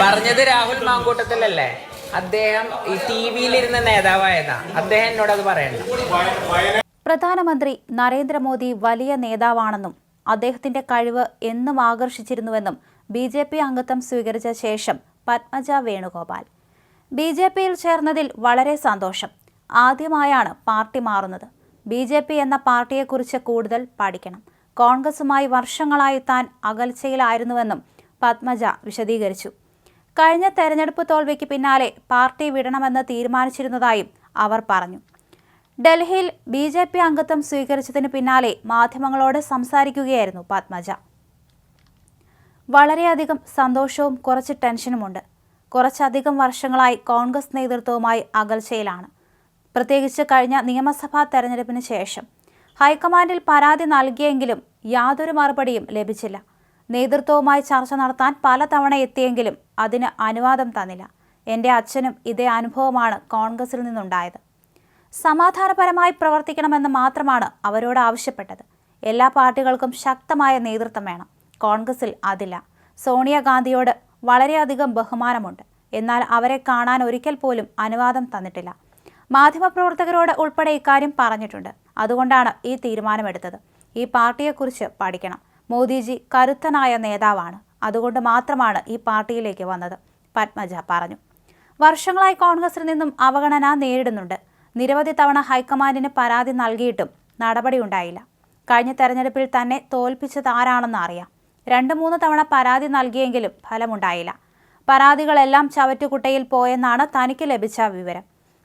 പറഞ്ഞത് രാഹുൽ മാങ്കൂട്ടത്തിലല്ലേ? അദ്ദേഹം ഈ ടി വിയിലിരുന്ന നേതാവായതാ. അദ്ദേഹം എന്നോട് അത് പറയണ്ട. പ്രധാനമന്ത്രി നരേന്ദ്രമോദി വലിയ നേതാവാണെന്നും അദ്ദേഹത്തിന്റെ കഴിവ് എന്നും ആകർഷിച്ചിരുന്നുവെന്നും ബി ജെ പി അംഗത്വം സ്വീകരിച്ച ശേഷം പത്മജ വേണുഗോപാൽ. ബി ജെ പിയിൽ ചേർന്നതിൽ വളരെ സന്തോഷം. ആദ്യമായാണ് പാർട്ടി മാറുന്നത്. ബി ജെ പി എന്ന പാർട്ടിയെക്കുറിച്ച് കൂടുതൽ പഠിക്കണം. കോൺഗ്രസുമായി വർഷങ്ങളായി താൻ അകൽച്ചയിലായിരുന്നുവെന്നും പത്മജ വിശദീകരിച്ചു. കഴിഞ്ഞ തെരഞ്ഞെടുപ്പ് തോൽവിക്ക് പിന്നാലെ പാർട്ടി വിടണമെന്ന് തീരുമാനിച്ചിരുന്നതായും അവർ പറഞ്ഞു. ഡൽഹിയിൽ ബി ജെ പി അംഗത്വം സ്വീകരിച്ചതിന് പിന്നാലെ മാധ്യമങ്ങളോട് സംസാരിക്കുകയായിരുന്നു പത്മജ. വളരെയധികം സന്തോഷവും കുറച്ച് ടെൻഷനുമുണ്ട്. കുറച്ചധികം വർഷങ്ങളായി കോൺഗ്രസ് നേതൃത്വവുമായി അകൽച്ചയിലാണ്. പ്രത്യേകിച്ച് കഴിഞ്ഞ നിയമസഭാ തെരഞ്ഞെടുപ്പിന് ശേഷം. ഹൈക്കമാൻഡിൽ പരാതി നൽകിയെങ്കിലും യാതൊരു മറുപടിയും ലഭിച്ചില്ല. നേതൃത്വവുമായി ചർച്ച നടത്താൻ പലതവണ എത്തിയെങ്കിലും അതിന് അനുവാദം തന്നില്ല. എന്റെ അച്ഛനും ഇതേ അനുഭവമാണ് കോൺഗ്രസിൽ നിന്നുണ്ടായത്. സമാധാനപരമായി പ്രവർത്തിക്കണമെന്ന് മാത്രമാണ് അവരോട് ആവശ്യപ്പെട്ടത്. എല്ലാ പാർട്ടികൾക്കും ശക്തമായ നേതൃത്വം വേണം. കോൺഗ്രസിൽ അതില്ല. സോണിയാഗാന്ധിയോട് വളരെയധികം ബഹുമാനമുണ്ട്. എന്നാൽ അവരെ കാണാൻ ഒരിക്കൽ പോലും അനുവാദം തന്നിട്ടില്ല. മാധ്യമപ്രവർത്തകരോട് ഉൾപ്പെടെ ഇക്കാര്യം പറഞ്ഞിട്ടുണ്ട്. അതുകൊണ്ടാണ് ഈ തീരുമാനമെടുത്തത്. ഈ പാർട്ടിയെക്കുറിച്ച് പഠിക്കണം. മോദിജി കരുത്തനായ നേതാവാണ്. അതുകൊണ്ട് മാത്രമാണ് ഈ പാർട്ടിയിലേക്ക് വന്നത് പത്മജ പറഞ്ഞു. വർഷങ്ങളായി കോൺഗ്രസിൽ നിന്നും അവഗണന നേരിടുന്നുണ്ട്. നിരവധി തവണ ഹൈക്കമാൻഡിന് പരാതി നൽകിയിട്ടും നടപടിയുണ്ടായില്ല കഴിഞ്ഞ തെരഞ്ഞെടുപ്പിൽ തന്നെ തോൽപ്പിച്ചത് ആരാണെന്ന് അറിയാം. രണ്ട് മൂന്ന് തവണ പരാതി നൽകിയെങ്കിലും ഫലമുണ്ടായില്ല. പരാതികളെല്ലാം ചവറ്റുകുട്ടയിൽ പോയെന്നാണ് തനിക്ക് ലഭിച്ച വിവരം.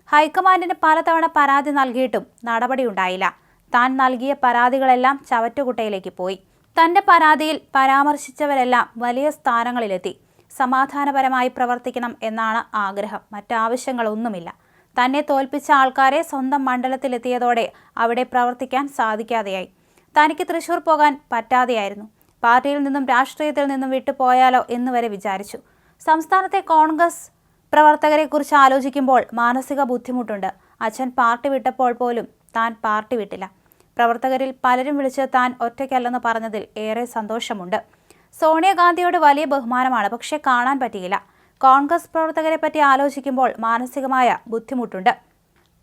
ഹൈക്കമാൻഡിന് പലതവണ പരാതി നൽകിയിട്ടും നടപടിയുണ്ടായില്ല താൻ നൽകിയ പരാതികളെല്ലാം ചവറ്റുകുട്ടയിലേക്ക് പോയി. തന്റെ പരാതിയിൽ പരാമർശിച്ചവരെല്ലാം വലിയ സ്ഥാനങ്ങളിലെത്തി. സമാധാനപരമായി പ്രവർത്തിക്കണം എന്നാണ് ആഗ്രഹം. മറ്റാവശ്യങ്ങളൊന്നുമില്ല. തന്നെ തോൽപ്പിച്ച ആൾക്കാരെ സ്വന്തം മണ്ഡലത്തിലെത്തിയതോടെ അവിടെ പ്രവർത്തിക്കാൻ സാധിക്കാതെയായി. തനിക്ക് തൃശൂർ പോകാൻ പറ്റാതെയായിരുന്നു. പാർട്ടിയിൽ നിന്നും രാഷ്ട്രീയത്തിൽ നിന്നും വിട്ടുപോയാലോ എന്ന് വരെ വിചാരിച്ചു. സംസ്ഥാനത്തെ കോൺഗ്രസ് പ്രവർത്തകരെക്കുറിച്ച് ആലോചിക്കുമ്പോൾ മാനസിക ബുദ്ധിമുട്ടുണ്ട്. അച്ഛൻ പാർട്ടി വിട്ടപ്പോൾ പോലും താൻ പാർട്ടി വിട്ടില്ല. പ്രവർത്തകരിൽ പലരും വിളിച്ച് താൻ ഒറ്റയ്ക്കല്ലെന്ന് പറഞ്ഞതിൽ ഏറെ സന്തോഷമുണ്ട്. സോണിയാഗാന്ധിയോട് വലിയ ബഹുമാനമാണ്. പക്ഷേ കാണാൻ പറ്റിയില്ല. കോൺഗ്രസ് പ്രവർത്തകരെ പറ്റി ആലോചിക്കുമ്പോൾ മാനസികമായ ബുദ്ധിമുട്ടുണ്ട്.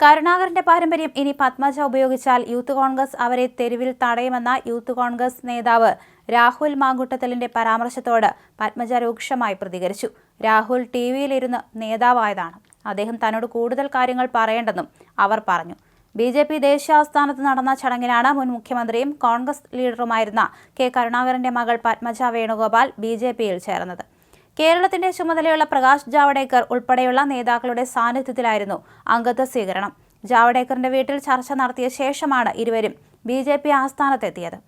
കരുണാകരന്റെ പാരമ്പര്യം ഇനി പത്മജ ഉപയോഗിച്ചാൽ യൂത്ത് കോൺഗ്രസ് അവരെ തെരുവിൽ തടയുമെന്ന യൂത്ത് കോൺഗ്രസ് നേതാവ് രാഹുൽ മാങ്കുട്ടത്തലിന്റെ പരാമർശത്തോട് പത്മജ രൂക്ഷമായി പ്രതികരിച്ചു. രാഹുൽ ടി വിയിലിരുന്ന് നേതാവായതാണ്. അദ്ദേഹം തന്നോട് കൂടുതൽ കാര്യങ്ങൾ പറയേണ്ടെന്നും അവർ പറഞ്ഞു. ബി ജെ പി ദേശീയ ആസ്ഥാനത്ത് നടന്ന ചടങ്ങിലാണ് മുൻ മുഖ്യമന്ത്രിയും കോൺഗ്രസ് ലീഡറുമായിരുന്ന കെ കരുണാകരന്റെ മകൾ പത്മജ വേണുഗോപാൽ ബി ജെ പിയിൽ ചേർന്നത്. കേരളത്തിന്റെ ചുമതലയുള്ള പ്രകാശ് ജാവ്ഡേക്കർ ഉൾപ്പെടെയുള്ള നേതാക്കളുടെ സാന്നിധ്യത്തിലായിരുന്നു അംഗത്വ സ്വീകരണം. ജാവ്ഡേക്കറിന്റെ വീട്ടിൽ ചർച്ച നടത്തിയ ശേഷമാണ് ഇരുവരും ബി ജെ പി ആസ്ഥാനത്തെത്തിയത്.